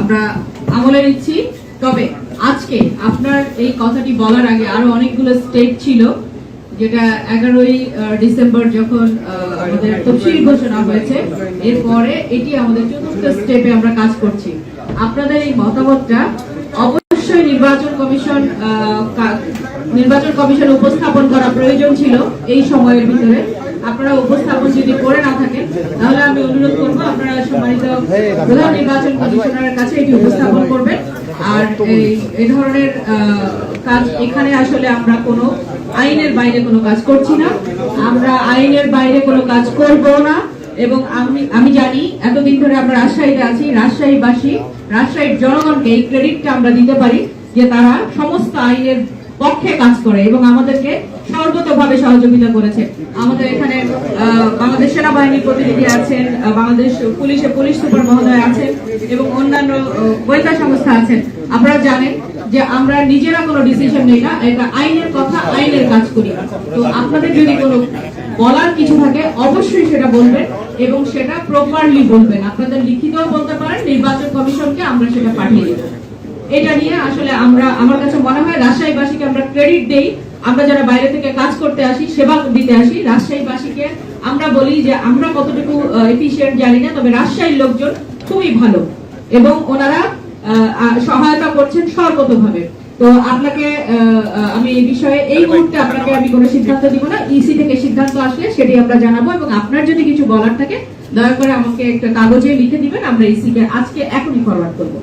আমরা আমলে নিচ্ছি। তবে আজকে আপনার এই কথাটি বলার আগে আরও অনেকগুলো স্টেপ ছিল। যেটা এগারোই ডিসেম্বর যখন আমাদের তফসিল ঘোষণা হয়েছে, এরপরে এটি আমাদের চতুর্থ স্টেপে আমরা কাজ করছি। আপনাদের এই মতামতটা অবশ্যই নির্বাচন কমিশন নির্বাচন কমিশন উপস্থাপন করা প্রয়োজন ছিল এই সময়ের ভিতরে। আপনারা উপস্থাপন যদি করে না থাকেন, তাহলে আমি অনুরোধ করব, আপনারা সম্মানিত প্রধান নির্বাচন কমিশনারের কাছে এটি উপস্থাপন করবেন। আর এই ধরনের কাজ এখানে আসলে আমরা কোনো আইনের বাইরে কোনো কাজ করছি না। আমরা আইনের বাইরে কোনো কাজ করব না এবং আমি আমি জানি, এতদিন ধরে আমরা রাজশাহীতে আছি, রাজশাহীবাসী, রাজশাহীর জনগণকে এই ক্রেডিটটা আমরা দিতে পারি যে তারা সমস্ত আইনের পক্ষে কাজ করে এবং আমাদেরকে সর্বতভাবে সহযোগিতা করেছে। আমাদের এখানে বাংলাদেশ সেনাবাহিনীর প্রতিনিধি আছেন বাংলাদেশ পুলিশে পুলিশ সুপার মহোদয় আছেন এবং অন্যান্য গোয়েন্দা সংস্থা আছেন। আপনারা জানেন যে আমরা নিজেরা কোনো ডিসিশন নেই না, এটা আইনের কথা আইনের কাজ করি। তো আপনাদের যদি কোনো বলার কিছু থাকে, অবশ্যই সেটা বলবেন এবং সেটা প্রপারলি বলবেন। আপনাদের লিখিতও বলতে পারেন, নির্বাচন কমিশনকে আমরা সেটা পাঠিয়ে দেবো। এটা নিয়ে আসলে আমরা, আমার কাছে মনে হয় রাজশাহীবাসীকে আমরা ক্রেডিট দেই। আমরা যারা বাইরে থেকে কাজ করতে আসি, সেবা দিতে আসি, রাজশাহীবাসীকে আমরা বলি যে আমরা কতটুকু এফিসিয়েন্ট জানি না, তবে রাজশাহীর লোকজন খুবই ভালো এবং ওনারা সহায়তা করছেন সর্বতভাবে। তো আপনাকে আমি এই বিষয়ে এই মুহূর্তে আপনাকে আমি কোনো সিদ্ধান্ত দিব না। ইসি থেকে সিদ্ধান্ত আসলে সেটি আমরা জানাব এবং আপনার যদি কিছু বলার থাকে দয়া করে আমাকে একটা কাগজে লিখে দিবেন আমরা ইসিকে আজকে এখনই ফরওয়ার্ড করব।